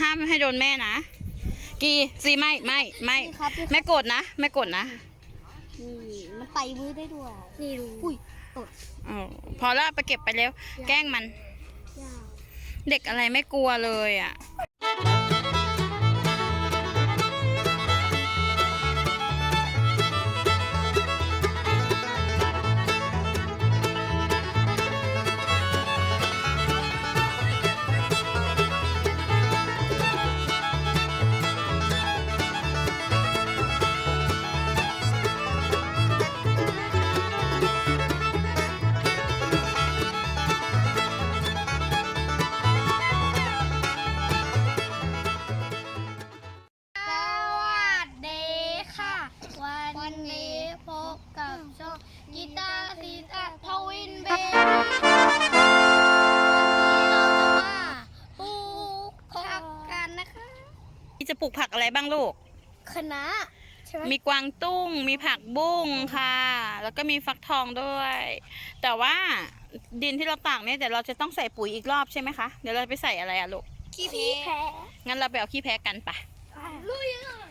ห้ามให้โดนแม่นะ กีซีไม่ไม่ไม่นี่ครับนี่ครับ ไม่โกรธนะไม่โกรธนะนี่มันไปมือได้ด้วยนี่ดูอุ้ยตดออพอแล้วไปเก็บไปเร็ว แกล้งมัน ยากเด็กอะไรไม่กลัวเลยอะ จะมาปลูกผักกันนะคะพี่จะปลูกผักอะไรบ้างลูกคณะใช่ไหมมีกวางตุ้ง มีผักบุ้งค่ะ แล้วก็มีฟักทองด้วย แต่ว่าดินที่เราตากเนี่ยเดี๋ยวเราจะต้องใส่ปุ๋ยอีกรอบใช่ไหมคะ เดี๋ยวเราไปใส่อะไรอะลูก ขี้แพ้งั้นเราไปเอาขี้แพ้กันปะลุยเลย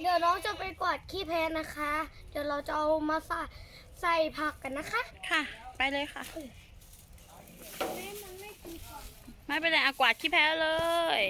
เดี๋ยวน้องจะไปกวาดขี้แพ้นะคะ เดี๋ยวเราจะเอามาใส่ ใส่ผักกันนะคะ ค่ะ ไปเลยค่ะ ไม่เป็นไรเอากวาดขี้แพ้เลย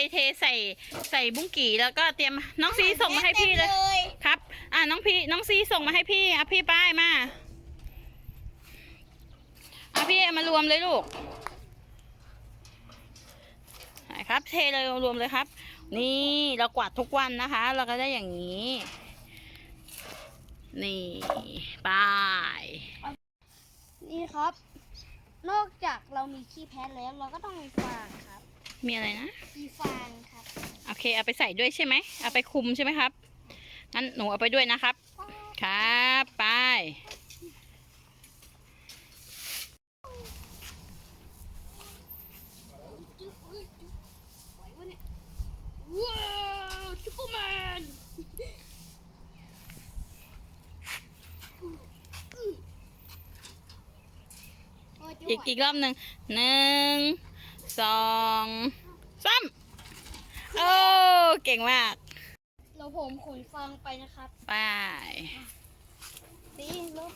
เอาไปเทใส่ใส่บุ้งกี่แล้วก็เตรียมน้องซีส่งมาให้พี่เลยครับ อ่าน้องพี่น้องซีส่งมาให้พี่เอาพี่ป้ายมาเอาพี่เอามารวมเลยลูกไหนครับเทเลยรวมเลยครับ นี่เรากวาดทุกวันนะคะ เราก็ได้อย่างนี้ นี่ป้ายนี่ครับ นอกจากเรามีขี้แพ้แล้ว เราก็ต้องมีฟางครับ มีอะไรนะมีฟางครับโอเค เอาไปใส่ด้วยใช่ไหมเอาไปคุมใช่ไหมครับงั้นหนูเอาไปด้วยนะครับ ครับไปว้าวซุปเปอร์แมนอีกอีกรอบหนึ่งหนึ่ง สองสามโอ้ เก่งมากเราผมขนฟางไปนะครับ ไปสีลบ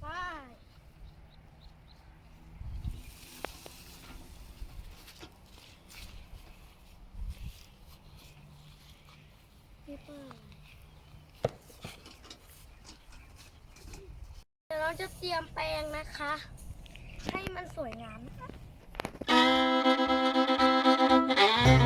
ไปพี่ป้า เราจะเตรียมแปรงนะคะ ให้มันสวยงามนะคะ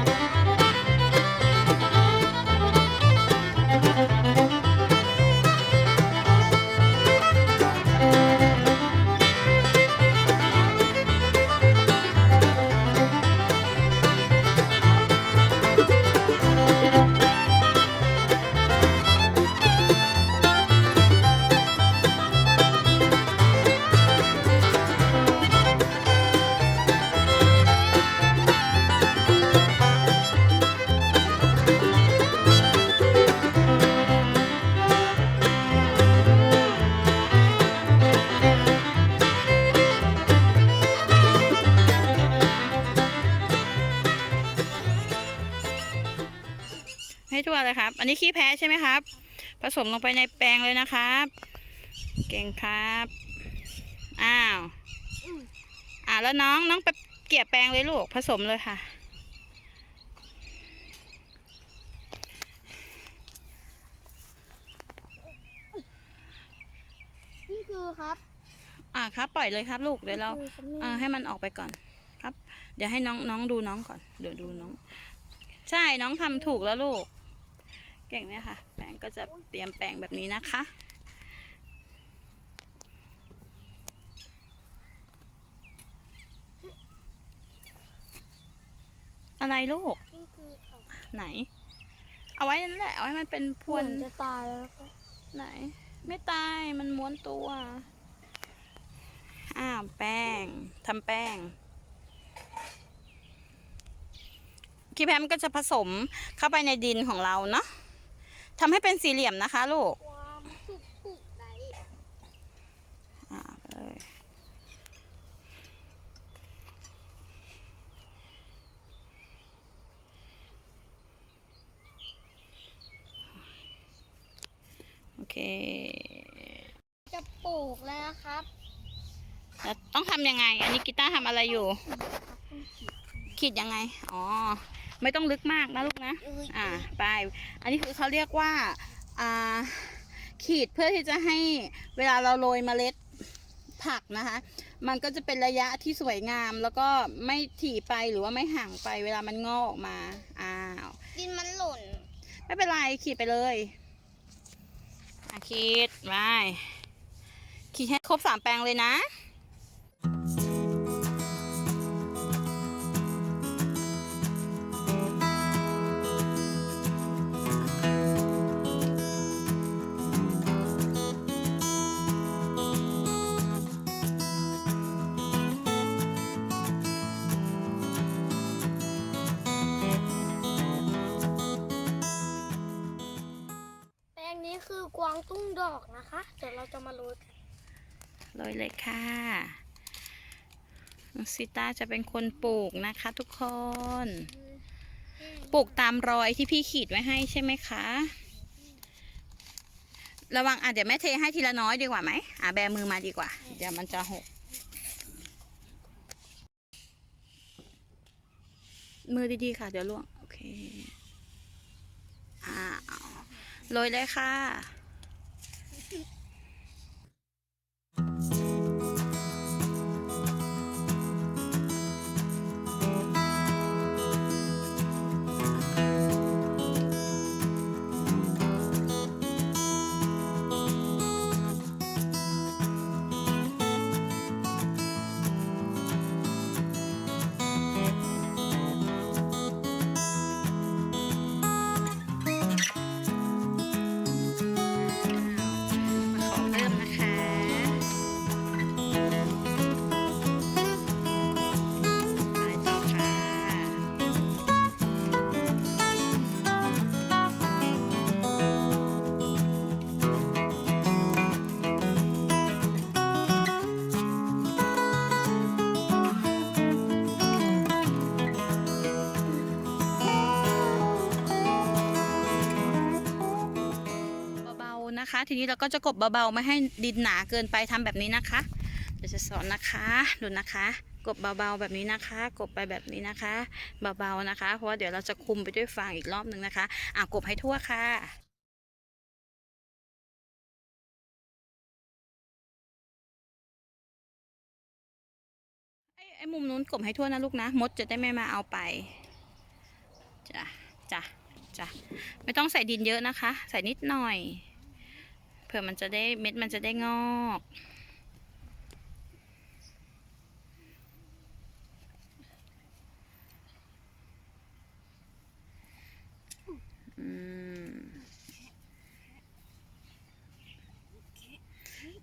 เลยครับ อันนี้ขี้แพ้ใช่ไหมครับ ผสมลงไปในแปรงเลยนะครับ เก่งครับ อ้าวอืมอ่าแล้วน้องน้องไปเกี่ยแปรงเลยลูกผสมเลยค่ะ นี่คือครับอ่าครับปล่อยเลยครับ ลูกเดี๋ยวเราคือสำนียงอ่าให้มันออกไปก่อนครับ เดี๋ยวให้น้องน้องดูน้องก่อนเดี๋ยวดูน้อง ใช่น้องทำถูกแล้วลูก เก่งเนี่ยค่ะ แปรงก็จะเตรียมแปรงแบบนี้นะคะ อะไรลูกนี่คือเขาไหน เอาไว้นั่นแหละ เอาให้มันเป็นพพววนนจะตายแล้วครับไหน ไม่ตาย มันม้วนตัว อ้าว แป้งทำแป้งคีแพมก็จะผสมเข้าไปในดินของเราเนาะ ทำให้เป็นสี่เหลี่ยมนะคะลูกความสุขสุขใดอ่าไปเลยโอเค จะปลูกแล้วนะครับแล้วต้องทำยังไง อันนี้กีตาร์ทำอะไรอยู่ ขีดยังไง อ๋อ ไม่ต้องลึกมากนะลูกนะ อ่าไปอันนี้คือเขาเรียกว่าอ่าขีดเพื่อที่จะให้เวลาเราโรยเมล็ดผักนะคะ มันก็จะเป็นระยะที่สวยงามแล้วก็ไม่ถี่ไปหรือว่าไม่ห่างไปเวลามันงอกออกมา อ้าว ดินมันหล่น ไม่เป็นไรขีดไปเลยอะขีดไปขีดให้ครบสามแปลงเลยนะ อกวางตุ้งดอกนะคะ เดี๋ยวเราจะมาโรยกันโรยเลยค่ะซิต้าจะเป็นคนปลูกนะคะทุกคน ปลูกตามรอยที่พี่ขีดไว้ให้ใช่ไหมคะ ระวังอะเดี๋ยวแม่เทให้ทีละน้อยดีกว่าไหมอะแบมือมาดีกว่า เดี๋ยวมันจะหก มือดีๆค่ะ เดี๋ยวล่วง โอเค อ่าเอาโรยเลยค่ะ ทีนี้เราก็จะกบเบาๆไม่ให้ดินหนาเกินไปทำแบบนี้นะคะเดี๋ยวจะสอนนะคะดูนะคะ กบเบาๆแบบนี้นะคะ กบไปแบบนี้นะคะเบาๆนะคะ เพราะว่าเดี๋ยวเราจะคุมไปด้วยฟางอีกรอบหนึ่งนะคะอะกบให้ทั่วค่ะไอ้ไอ้มุมนู้นกบให้ทั่วนะลูกนะ มดจะได้ไม่มาเอาไปจ้ะจ้ะจ้ะไม่ต้องใส่ดินเยอะนะคะ ใส่นิดหน่อย ผื่อมันจะได้เม็ดมันจะได้งอก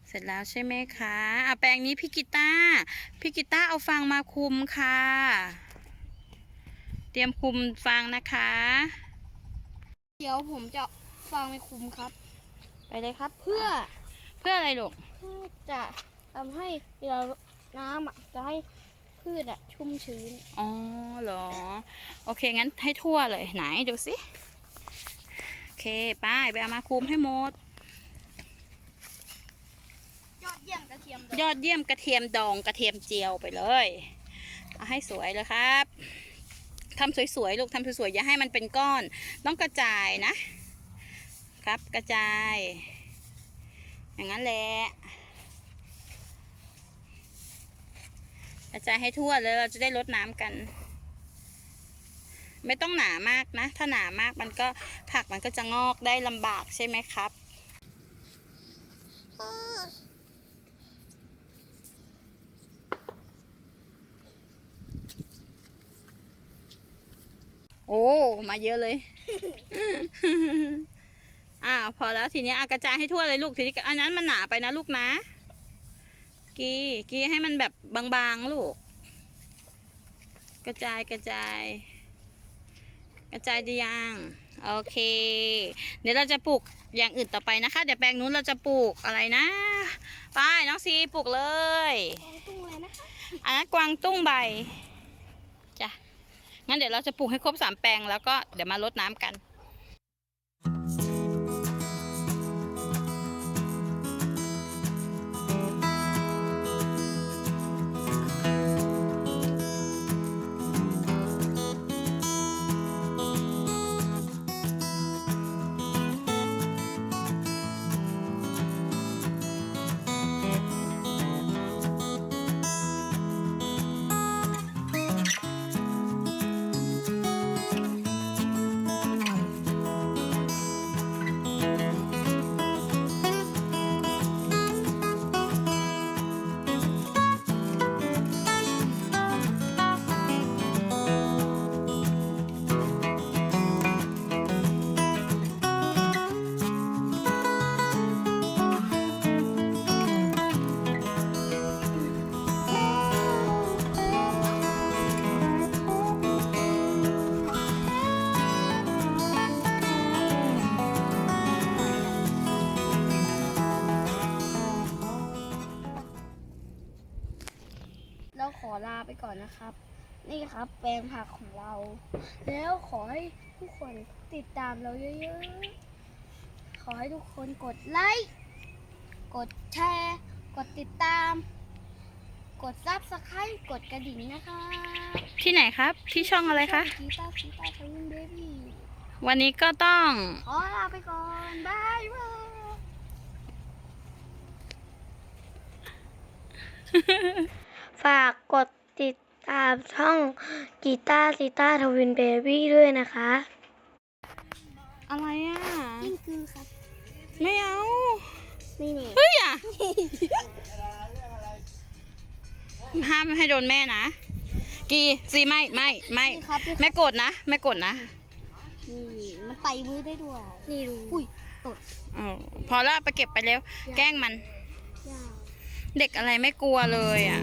เสร็จแล้วใช่ไหมคะอะแปรงนี้พี่กิต้าพี่กิต้าเอาฟางมาคุมค่ะ เตรียมคุมฟางนะคะ เดี๋ยวผมจะฟังในคุมครับ ไปเลยครับ เพื่อเพื่ออะไรลูกเพื่อจะทำให้เวลาน้ำอะจะให้พืชอะชุ่มชื้น อ๋อเหรอ โอเค งั้นให้ทั่วเลยไหนดูสิเคไป้ายไปเอามาคุมให้หมด ยอดเยี่ยมกระเทียมยอดเยี่ยมกระเทียมดองกระเทียมเจียวไปเลยเอาให้สวยเลยครับทำสวยๆลูกทำสวยๆอย่าให้มันเป็นก้อน ต้องกระจายนะ ครับกระจาย อย่างนั้นแหละกระจายให้ทั่วเลยเราจะได้ลดน้ำกัน ไม่ต้องหนามากนะ ถ้าหนามากมันก็ผักมันก็จะงอกได้ลำบากใช่ไหมครับโอ้ มาเยอะเลย อ่าพอแล้วทีนี้อากระจายให้ทั่วเลยลูกทีนี้อันนั้นมันหนาไปนะลูกนะ กีกีให้มันแบบบางๆลูก กระจายกระจาย กระจายดียังโอเค เดี๋ยวเราจะปลูกอย่างอื่นต่อไปนะคะ เดี๋ยวแปลงนู้นเราจะปลูกอะไรนะไปน้องซีปลูกเลยตุ้งเลยนะคะอันนั้นกวางตุ้งใบจ้ะงั้นเดี๋ยวเราจะปลูกให้ครบสามแปลงแล้วก็เดี๋ยวมารดน้ำกัน ก่อนนะครับ นี่ครับแปลงผักของเรา แล้วขอให้ทุกคนติดตามเราเยอะๆ ขอให้ทุกคนกดไลค์ กดแชร์ กดติดตาม กดซับสไครต์กดกระดิ่งนะคะที่ไหนครับ ที่ช่องอะไรคะ กีตาร์กีตาร์ทวินเบบี้วันนี้ก็ต้อง ขอลาไปก่อนบายบาย ฝากกด ติดตามช่องกีตาร์กีตาร์ทวินเบบี้ด้วยนะคะ อะไรอะนี่คือครับ ไม่เอานี่นี่เฮ้ยอะห้ามให้โดนแม่นะ กีซีไม่ไม่ไม่นี่ครับนี่ครับ ไม่โกรธนะ ไม่โกรธนะ นี่มันไต่มือได้ด้วย นี่ดูอุ้ยตดออพอแล้วไปเก็บไปเร็วแกล้งมันยากเด็กอะไรไม่กลัวเลยอะ